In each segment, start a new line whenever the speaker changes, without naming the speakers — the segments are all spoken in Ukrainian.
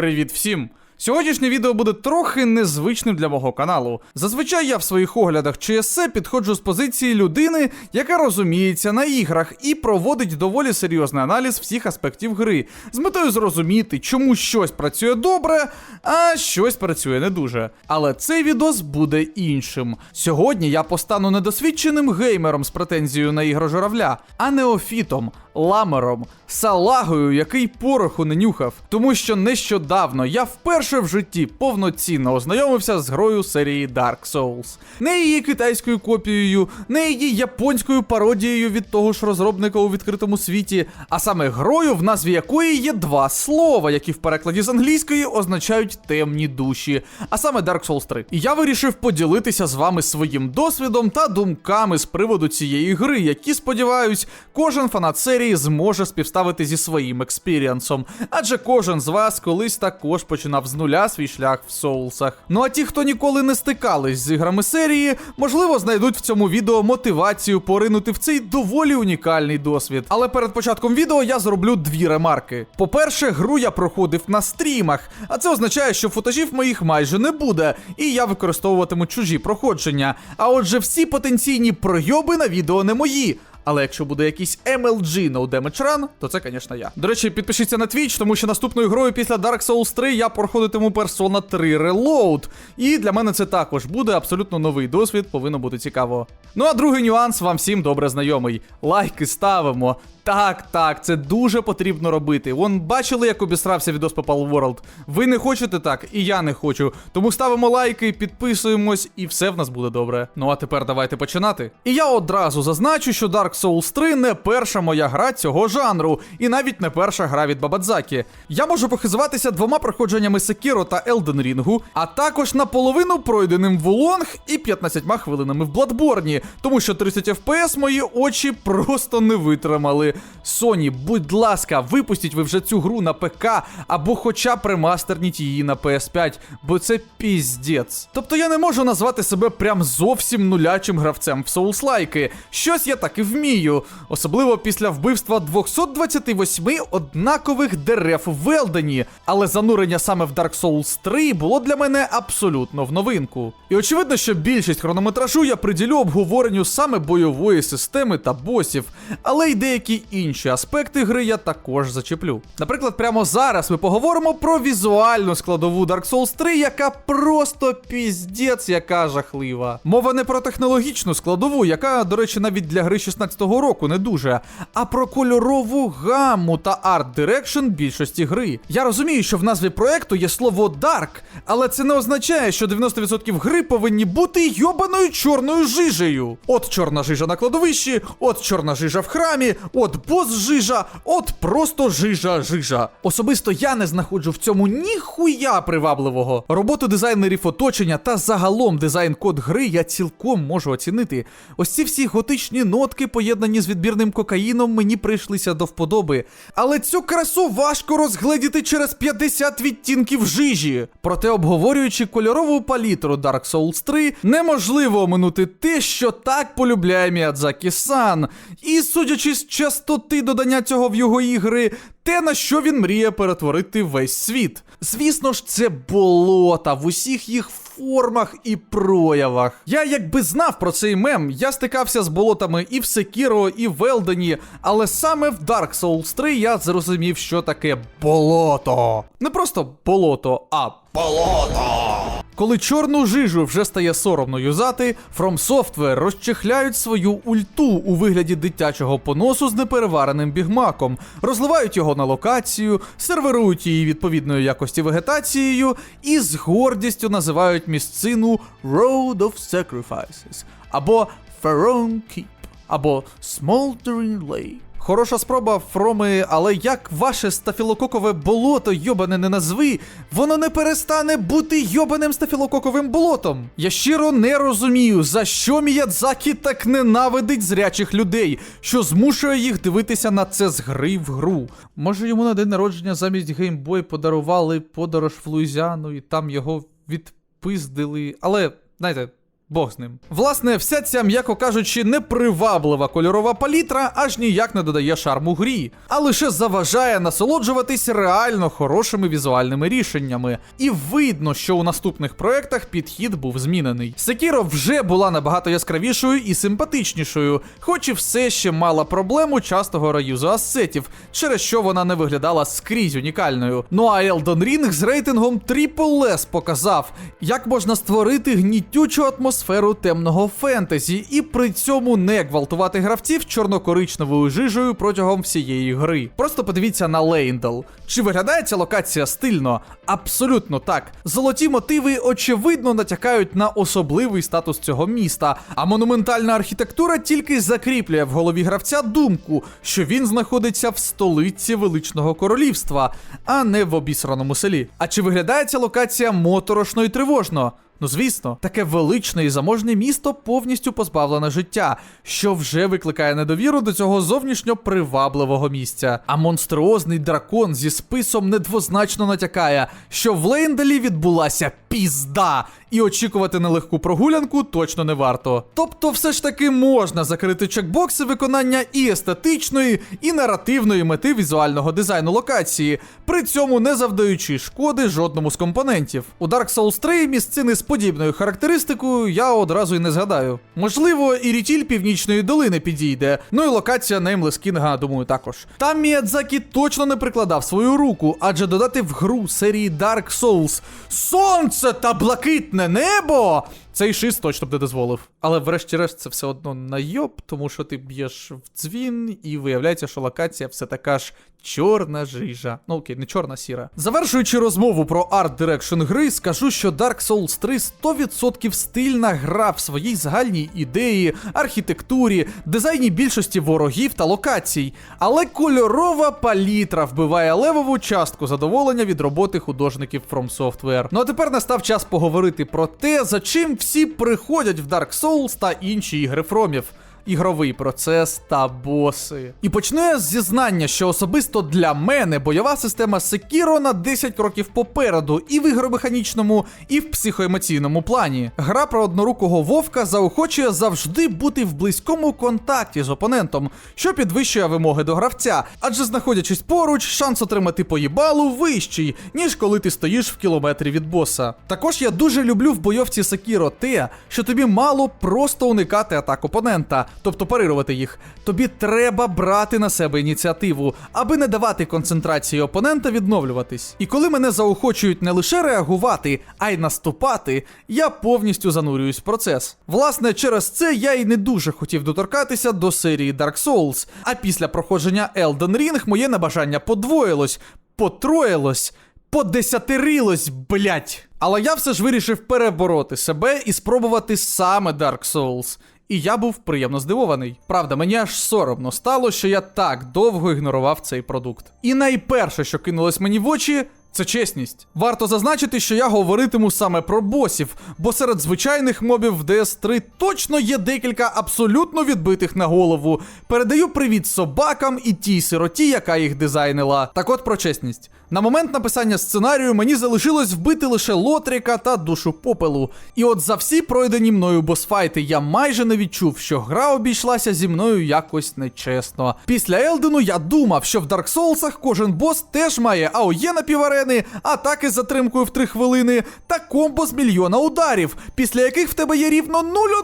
Привіт всім! Сьогоднішнє відео буде трохи незвичним для мого каналу. Зазвичай я в своїх оглядах чи есе підходжу з позиції людини, яка розуміється на іграх і проводить доволі серйозний аналіз всіх аспектів гри, з метою зрозуміти, чому щось працює добре, а щось працює не дуже. Але цей відос буде іншим. Сьогодні я постану недосвідченим геймером з претензією на ігро журавля, а неофітом, ламером, салагою, який пороху не нюхав. Тому що нещодавно я вперше в житті повноцінно ознайомився з грою серії Dark Souls. Не її китайською копією, не її японською пародією від того ж розробника у відкритому світі, а саме грою, в назві якої є два слова, які в перекладі з англійської означають темні душі, а саме Dark Souls 3. І я вирішив поділитися з вами своїм досвідом та думками з приводу цієї гри, які, сподіваюсь, кожен фанат серії зможе співставити зі своїм експіріансом, адже кожен з вас колись також починав з нуля свій шлях в соулсах. Ну а ті, хто ніколи не стикались з іграми серії, можливо, знайдуть в цьому відео мотивацію поринути в цей доволі унікальний досвід. Але перед початком відео я зроблю дві ремарки. По-перше, гру я проходив на стрімах, а це означає, що футажів моїх майже не буде, і я використовуватиму чужі проходження. А отже, всі потенційні пройоби на відео не мої. Але якщо буде якийсь MLG No Damage Run, то це, звісно, я. До речі, підпишіться на Twitch, тому що наступною грою після Dark Souls 3 я проходитиму Persona 3 Reload. І для мене це також буде абсолютно новий досвід, повинно бути цікаво. Ну а другий нюанс вам всім добре знайомий. Лайки ставимо. Так, так, це дуже потрібно робити. Вон бачили, як обісрався відос Papal World. Ви не хочете так, і я не хочу. Тому ставимо лайки, підписуємось, і все в нас буде добре. Ну а тепер давайте починати. І я одразу зазначу, що Dark Souls 3 не перша моя гра цього жанру, і навіть не перша гра від Бабадзакі. Я можу похизуватися двома проходженнями Sekiro та Elden Ring, а також наполовину пройденим в Улонг і 15 хвилинами в Bloodborne, тому що 30 FPS мої очі просто не витримали. Sony, будь ласка, випустіть ви вже цю гру на ПК або хоча б ремастерніть її на PS5, бо це піздець. Тобто я не можу назвати себе прям зовсім нулячим гравцем в соуслайки. Щось я так і вмію, особливо після вбивства 228 однакових дерев в Велдені. Але занурення саме в Dark Souls 3 було для мене абсолютно в новинку. І очевидно, що більшість хронометражу я приділю обговоренню саме бойової системи та босів, але й деякі інші аспекти гри я також зачеплю. Наприклад, прямо зараз ми поговоримо про візуальну складову Dark Souls 3, яка просто піздець, яка жахлива. Мова не про технологічну складову, яка, до речі, навіть для гри 16-го року не дуже, а про кольорову гамму та арт-дирекшн більшості гри. Я розумію, що в назві проекту є слово Dark, але це не означає, що 90% гри повинні бути йобаною чорною жижею. От чорна жижа на кладовищі, от чорна жижа в храмі, от бос жижа, от просто жижа жижа. Особисто я не знаходжу в цьому ніхуя привабливого. Роботу дизайнерів оточення та загалом дизайн код гри я цілком можу оцінити. Ось ці всі готичні нотки, поєднані з відбірним кокаїном, мені прийшлися до вподоби. Але цю красу важко розгледіти через 50 відтінків жижі. Проте, обговорюючи кольорову палітру Dark Souls 3, неможливо оминути те, що так полюбляє Міядзакі Сан. І судячи з частоти додання цього в його ігри, те, на що він мріє перетворити весь світ. Звісно ж, це болота в усіх їх формах і проявах. Я якби знав про цей мем, я стикався з болотами і в Секіро, і в Елдені, але саме в Dark Souls 3 я зрозумів, що таке болото. Не просто болото, а болото. Коли чорну жижу вже стає соромно юзати, From Software розчехляють свою ульту у вигляді дитячого поносу з неперевареним бігмаком, розливають його на локацію, серверують її відповідної якості вегетацією і з гордістю називають місцину Road of Sacrifices або Pharaoh Keep, або Smoldering Lake. Хороша спроба, Фроми, але як ваше стафілококове болото, йобане не назви, воно не перестане бути йобаним стафілококовим болотом. Я щиро не розумію, за що Міядзакі так ненавидить зрячих людей, що змушує їх дивитися на це з гри в гру. Може йому на день народження замість геймбой подарували подорож в Луїзіану і там його відпиздили. Але, знаєте, Бог з ним. Власне, вся ця, м'яко кажучи, неприваблива кольорова палітра аж ніяк не додає шарму грі, а лише заважає насолоджуватись реально хорошими візуальними рішеннями. І видно, що у наступних проектах підхід був змінений. Секіро вже була набагато яскравішою і симпатичнішою, хоч і все ще мала проблему частого реюзу асетів, через що вона не виглядала скрізь унікальною. Ну а Elden Ring з рейтингом Triple S показав, як можна створити гнітючу атмосферу темного фентезі і при цьому не гвалтувати гравців чорнокоричневою жижею протягом всієї гри. Просто подивіться на Лейндл. Чи виглядає ця локація стильно? Абсолютно так. Золоті мотиви очевидно натякають на особливий статус цього міста, а монументальна архітектура тільки закріплює в голові гравця думку, що він знаходиться в столиці величного королівства, а не в обісраному селі. А чи виглядає ця локація моторошно і тривожно? Ну звісно, таке величне і заможне місто повністю позбавлене життя, що вже викликає недовіру до цього зовнішньо привабливого місця. А монструозний дракон зі списом недвозначно натякає, що в Лейнделі відбулася пізда, і очікувати на легку прогулянку точно не варто. Тобто, все ж таки можна закрити чекбокси виконання і естетичної, і наративної мети візуального дизайну локації, при цьому не завдаючи шкоди жодному з компонентів. У Dark Souls 3 місцини з подібною характеристикою я одразу й не згадаю. Можливо, і рітіль Північної долини підійде, ну і локація Nameless King, думаю, також. Там Міядзакі точно не прикладав свою руку, адже додати в гру серії Dark Souls Сонце та блакитне небо. Цей шиз точно б не дозволив. Але врешті-решт це все одно найоб, тому що ти б'єш в дзвін, і виявляється, що локація все така ж чорна жижа. Ну окей, не чорна сіра. Завершуючи розмову про арт дирекшн гри, скажу, що Dark Souls 3 100% стильна гра в своїй загальній ідеї, архітектурі, дизайні більшості ворогів та локацій. Але кольорова палітра вбиває левову частку задоволення від роботи художників From Software. Ну а тепер настав час поговорити про те, за чим всі приходять в Dark Souls та інші ігри Фромів. Ігровий процес та боси. І почну я з зізнання, що особисто для мене бойова система Sekiro на 10 кроків попереду, і в ігромеханічному, і в психоемоційному плані. Гра про однорукого вовка заохочує завжди бути в близькому контакті з опонентом, що підвищує вимоги до гравця, адже знаходячись поруч, шанс отримати поїбалу вищий, ніж коли ти стоїш в кілометрі від боса. Також я дуже люблю в бойовці Sekiro те, що тобі мало просто уникати атак опонента, тобто парирувати їх. Тобі треба брати на себе ініціативу, аби не давати концентрації опонента відновлюватись. І коли мене заохочують не лише реагувати, а й наступати, я повністю занурююсь в процес. Власне, через це я й не дуже хотів доторкатися до серії Dark Souls. А після проходження Elden Ring моє небажання подвоїлось, потроїлось. Подесятирилось, блять. Але я все ж вирішив перебороти себе і спробувати саме Dark Souls. І я був приємно здивований. Правда, мені аж соромно стало, що я так довго ігнорував цей продукт. І найперше, що кинулось мені в очі. Це чесність. Варто зазначити, що я говоритиму саме про босів, бо серед звичайних мобів в DS3 точно є декілька абсолютно відбитих на голову. Передаю привіт собакам і тій сироті, яка їх дизайнила. Так от про чесність. На момент написання сценарію мені залишилось вбити лише Лотріка та душу попелу. І от за всі пройдені мною босфайти я майже не відчув, що гра обійшлася зі мною якось нечесно. Після Елдену я думав, що в Dark Souls кожен бос теж має АОЄ на піварени, атаки з затримкою в 3 хвилини та комбо з мільйона ударів, після яких в тебе є рівно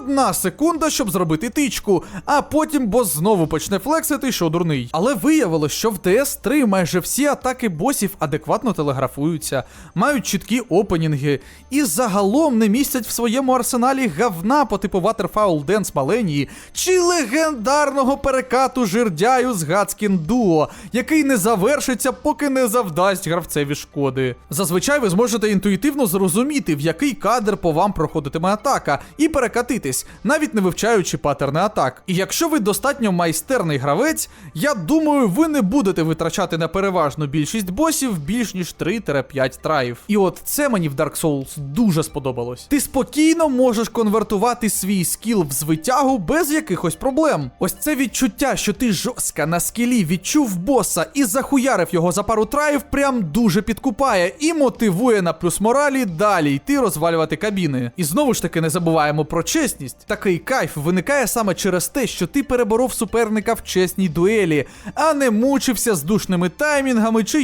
0,1 секунда, щоб зробити тичку, а потім бос знову почне флексити, що дурний. Але виявилось, що в DS3 майже всі атаки босів адекватно телеграфуються, мають чіткі опенінги і загалом не містять в своєму арсеналі гавна по типу Waterfowl Dance Маленії чи легендарного перекату жердяю з Гацкін Дуо, який не завершиться, поки не завдасть гравцеві шкоди. Зазвичай ви зможете інтуїтивно зрозуміти, в який кадр по вам проходитиме атака, і перекатитись, навіть не вивчаючи паттерни атак. І якщо ви достатньо майстерний гравець, я думаю, ви не будете витрачати на переважну більшість босів босів більш ніж 3-5 траїв. І от це мені в Dark Souls дуже сподобалось. Ти спокійно можеш конвертувати свій скіл в звитягу без якихось проблем. Ось це відчуття, що ти жорстко на скілі відчув боса і захуярив його за пару траїв, прям дуже підкупає і мотивує на плюс моралі далі йти розвалювати кабіни. І знову ж таки не забуваємо про чесність. Такий кайф виникає саме через те, що ти переборов суперника в чесній дуелі, а не мучився з душними таймінгами чи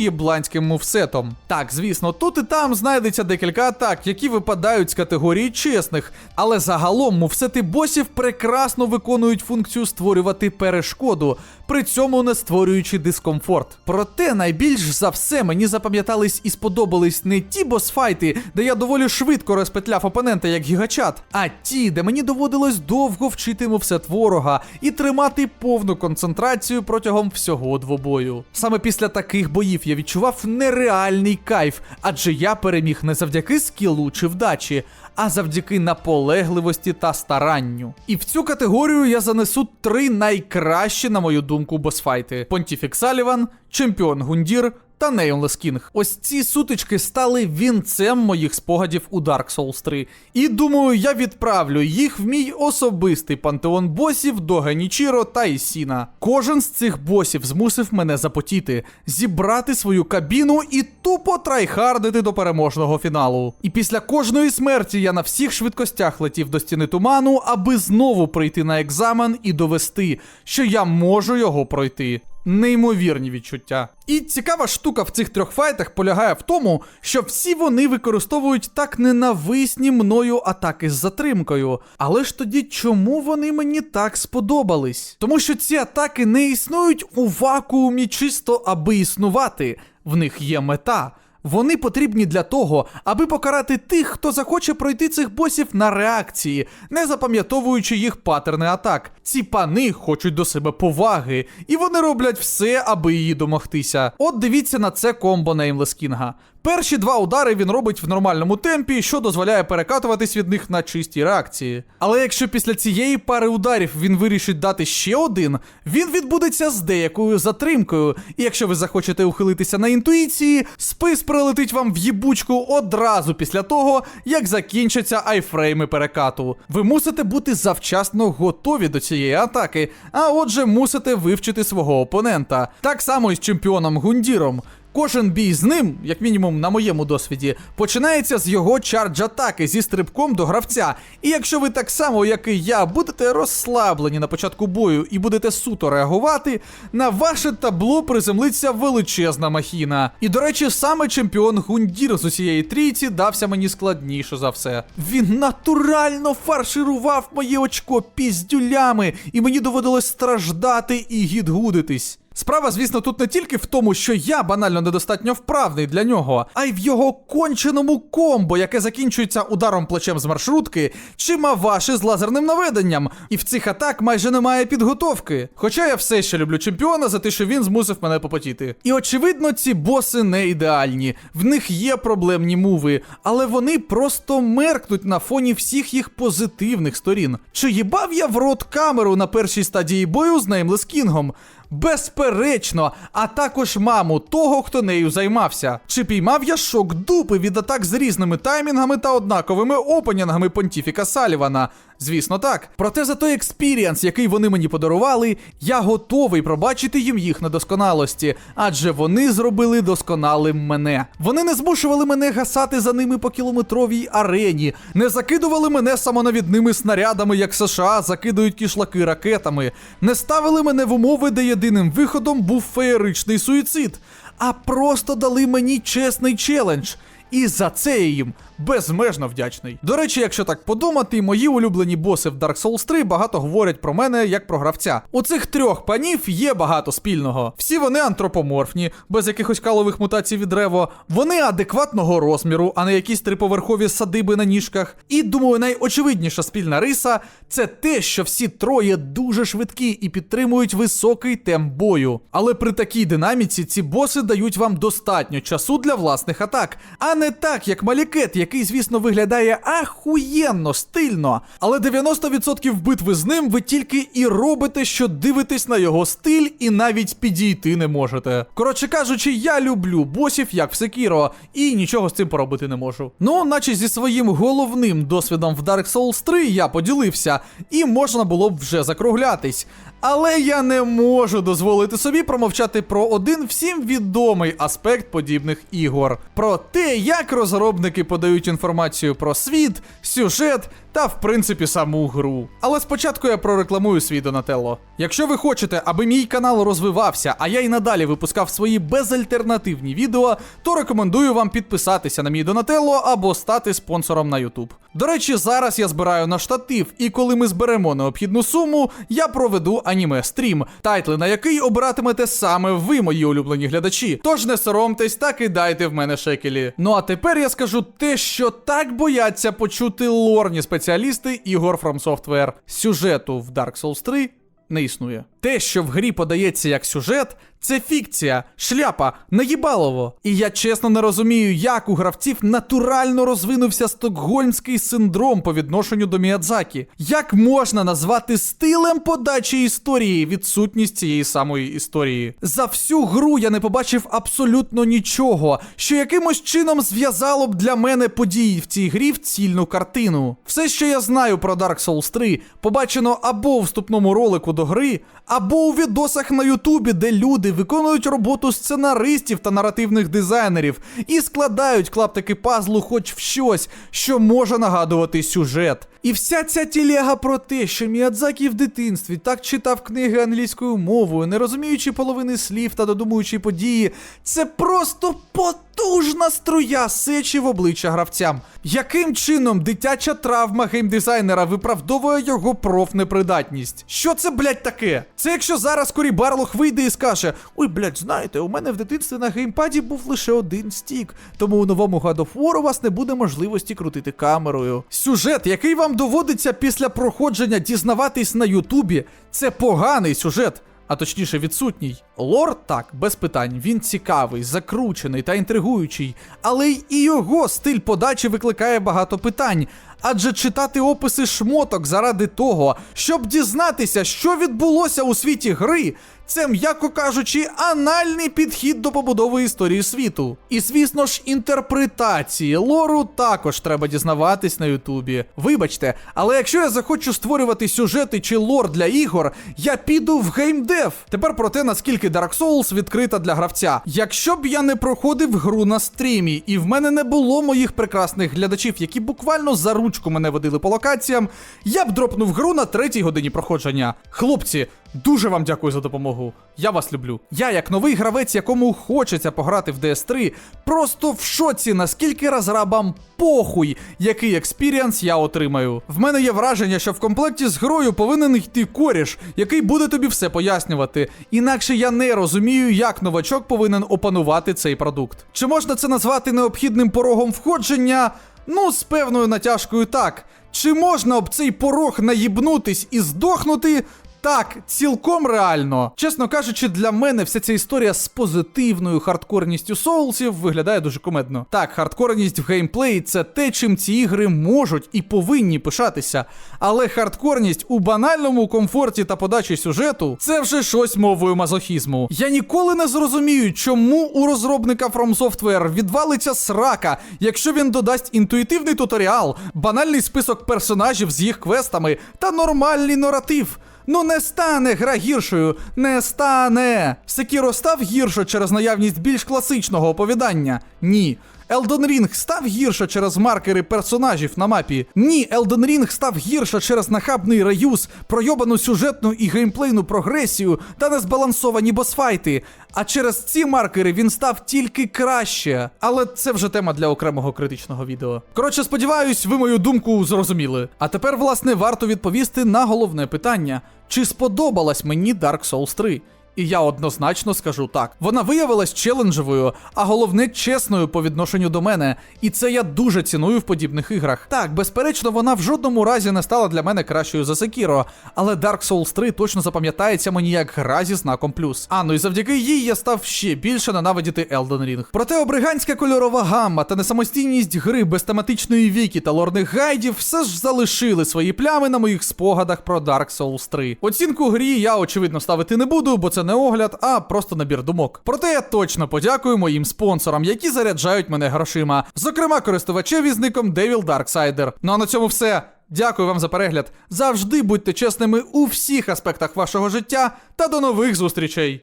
єбланським мувсетом. Так, звісно, тут і там знайдеться декілька атак, які випадають з категорії чесних, але загалом мувсети босів прекрасно виконують функцію створювати перешкоду, при цьому не створюючи дискомфорт. Проте найбільш за все мені запам'ятались і сподобались не ті босфайти, де я доволі швидко розпетляв опонента як гігачат, а ті, де мені доводилось довго вчити мувсет ворога і тримати повну концентрацію протягом всього двобою. Саме після таких боїв я відчував нереальний кайф, адже я переміг не завдяки скілу чи вдачі, а завдяки наполегливості та старанню. І в цю категорію я занесу три найкращі, на мою думку, босфайти: Понтіфік Саліван, Чемпіон Гундір. Та Nameless King. Ось ці сутички стали вінцем моїх спогадів у Dark Souls 3. І думаю, я відправлю їх в мій особистий пантеон босів до Генічіро та Ісіна. Кожен з цих босів змусив мене запотіти, зібрати свою кабіну і тупо трайхардити до переможного фіналу. І після кожної смерті я на всіх швидкостях летів до стіни туману, аби знову прийти на екзамен і довести, що я можу його пройти. Неймовірні відчуття. І цікава штука в цих трьох файтах полягає в тому, що всі вони використовують так ненависні мною атаки з затримкою. Але ж тоді чому вони мені так сподобались? Тому що ці атаки не існують у вакуумі чисто аби існувати. В них є мета. Вони потрібні для того, аби покарати тих, хто захоче пройти цих босів на реакції, не запам'ятовуючи їх паттерни атак. Ці пани хочуть до себе поваги, і вони роблять все, аби її домогтися. От дивіться на це комбо Неймлес Кінга. Перші два удари він робить в нормальному темпі, що дозволяє перекатуватись від них на чисті реакції. Але якщо після цієї пари ударів він вирішить дати ще один, він відбудеться з деякою затримкою. І якщо ви захочете ухилитися на інтуїції, спис прилетить вам в їбучку одразу після того, як закінчаться айфрейми перекату. Ви мусите бути завчасно готові до цієї атаки, а отже, мусите вивчити свого опонента. Так само і з чемпіоном Гундіром. Кожен бій з ним, як мінімум на моєму досвіді, починається з його чардж-атаки зі стрибком до гравця. І якщо ви так само, як і я, будете розслаблені на початку бою і будете суто реагувати, на ваше табло приземлиться величезна махіна. І до речі, саме чемпіон Гундір з усієї трійці дався мені складніше за все. Він натурально фарширував моє очко піздюлями, і мені доводилось страждати і гідгудитись. Справа, звісно, тут не тільки в тому, що я банально недостатньо вправний для нього, а й в його конченому комбо, яке закінчується ударом плечем з маршрутки, чи маваши з лазерним наведенням. І в цих атак майже немає підготовки. Хоча я все ще люблю чемпіона за те, що він змусив мене попотіти. І очевидно, ці боси не ідеальні. В них є проблемні муви, але вони просто меркнуть на фоні всіх їх позитивних сторін. Чи їбав я в рот камеру на першій стадії бою з Неймлес Кінгом? Безперечно, а також маму того, хто нею займався. Чи піймав я шок дупи від атак з різними таймінгами та однаковими опенінгами Понтіфіка Салівана? Звісно, так. Проте за той експіріанс, який вони мені подарували, я готовий пробачити їм їх недосконалості, адже вони зробили досконалим мене. Вони не змушували мене гасати за ними по кілометровій арені, не закидували мене самонавідними снарядами, як США закидують кішлаки ракетами, не ставили мене в умови, де єдиним виходом був феєричний суїцид, а просто дали мені чесний челендж. І за це їм безмежно вдячний. До речі, якщо так подумати, мої улюблені боси в Dark Souls 3 багато говорять про мене як про гравця. У цих трьох панів є багато спільного. Всі вони антропоморфні, без якихось калових мутацій від рево. Вони адекватного розміру, а не якісь триповерхові садиби на ніжках. І думаю, найочевидніша спільна риса це те, що всі троє дуже швидкі і підтримують високий темп бою. Але при такій динаміці ці боси дають вам достатньо часу для власних атак, а не так, як Малікет, який, звісно, виглядає ахуєнно стильно, але 90% битви з ним ви тільки і робите, що дивитесь на його стиль і навіть підійти не можете. Коротше кажучи, я люблю босів як в Sekiro, і нічого з цим поробити не можу. Ну, наче зі своїм головним досвідом в Dark Souls 3 я поділився, і можна було б вже закруглятись. Але я не можу дозволити собі промовчати про один всім відомий аспект подібних ігор: про те, як розробники подають інформацію про світ, сюжет та, в принципі, саму гру. Але спочатку я прорекламую свій Донателло. Якщо ви хочете, аби мій канал розвивався, а я й надалі випускав свої безальтернативні відео, то рекомендую вам підписатися на мій Донателло або стати спонсором на YouTube. До речі, зараз я збираю на штатив, і коли ми зберемо необхідну суму, я проведу аніме стрім, тайтли на який обиратимете саме ви, мої улюблені глядачі. Тож не соромтесь та кидайте в мене шекелі. Ну а тепер я скажу те, що так бояться почути лорні спеціалісти ігор From Software. Сюжету в Dark Souls 3 не існує. Те, що в грі подається як сюжет, це фікція, шляпа, наїбалово. І я чесно не розумію, як у гравців натурально розвинувся стокгольмський синдром по відношенню до Міядзакі. Як можна назвати стилем подачі історії відсутність цієї самої історії? За всю гру я не побачив абсолютно нічого, що якимось чином зв'язало б для мене події в цій грі в цільну картину. Все, що я знаю про Dark Souls 3, побачено або у вступному ролику до гри, або у відосах на Ютубі, де люди виконують роботу сценаристів та наративних дизайнерів і складають клаптики пазлу хоч в щось, що може нагадувати сюжет. І вся ця тілега про те, що Міядзакі в дитинстві так читав книги англійською мовою, не розуміючи половини слів та додумуючи події, це просто потужна струя сечі в обличчя гравцям. Яким чином дитяча травма геймдизайнера виправдовує його профнепридатність? Що це, блядь, таке? Це якщо зараз Корі Барлох вийде і скаже: Ой, блядь, знаєте, у мене в дитинстві на геймпаді був лише один стік, тому у новому God of War у вас не буде можливості крутити камерою. Сюжет, який вам доводиться після проходження дізнаватись на Ютубі, це поганий сюжет. А точніше відсутній. Лор так, без питань, він цікавий, закручений та інтригуючий, але й його стиль подачі викликає багато питань. Адже читати описи шмоток заради того, щоб дізнатися, що відбулося у світі гри, це, м'яко кажучи, анальний підхід до побудови історії світу. І, звісно ж, інтерпретації лору також треба дізнаватись на Ютубі. Вибачте, але якщо я захочу створювати сюжети чи лор для ігор, я піду в геймдев. Тепер про те, наскільки Dark Souls відкрита для гравця. Якщо б я не проходив гру на стрімі, і в мене не було моїх прекрасних глядачів, які буквально за ручку мене водили по локаціям, я б дропнув гру на третій годині проходження. Хлопці, Дуже вам дякую за допомогу. Я вас люблю. Я, як новий гравець, якому хочеться пограти в DS3, просто в шоці, наскільки розрабам похуй, який експіріанс я отримаю. В мене є враження, що в комплекті з грою повинен йти коріш, який буде тобі все пояснювати. Інакше я не розумію, як новачок повинен опанувати цей продукт. Чи можна це назвати необхідним порогом входження? Ну, з певною натяжкою так. Чи можна об цей порог наїбнутись і здохнути? Так, цілком реально. Чесно кажучи, для мене вся ця історія з позитивною хардкорністю соулсів виглядає дуже кумедно. Так, хардкорність в геймплеї це те, чим ці ігри можуть і повинні пишатися. Але хардкорність у банальному комфорті та подачі сюжету це вже щось мовою мазохізму. Я ніколи не зрозумію, чому у розробника From Software відвалиться срака, якщо він додасть інтуїтивний туторіал, банальний список персонажів з їх квестами та нормальний наратив. Ну не стане гра гіршою, не стане. Секіро став гірше через наявність більш класичного оповідання? Ні. Elden Ring став гірше через маркери персонажів на мапі. Ні, Elden Ring став гірше через нахабний реюз, пройобану сюжетну і геймплейну прогресію та незбалансовані босфайти. А через ці маркери він став тільки краще. Але це вже тема для окремого критичного відео. Коротше, сподіваюсь, ви мою думку зрозуміли. А тепер, власне, варто відповісти на головне питання: чи сподобалась мені Dark Souls 3? І я однозначно скажу так. Вона виявилась челенджевою, а головне чесною по відношенню до мене. І це я дуже ціную в подібних іграх. Так, безперечно, вона в жодному разі не стала для мене кращою за Sekiro, але Dark Souls 3 точно запам'ятається мені як гра зі знаком плюс. А ну і завдяки їй я став ще більше ненавидіти Elden Ring. Проте обриганська кольорова гамма та несамостійність гри без тематичної віки та лорних гайдів все ж залишили свої плями на моїх спогадах про Dark Souls 3. Оцінку грі я очевидно ставити не буду, бо це не огляд, а просто набір думок. Проте я точно подякую моїм спонсорам, які заряджають мене грошима, зокрема користувачеві з ником Devil Darksider. Ну а на цьому все. Дякую вам за перегляд. Завжди будьте чесними у всіх аспектах вашого життя та до нових зустрічей.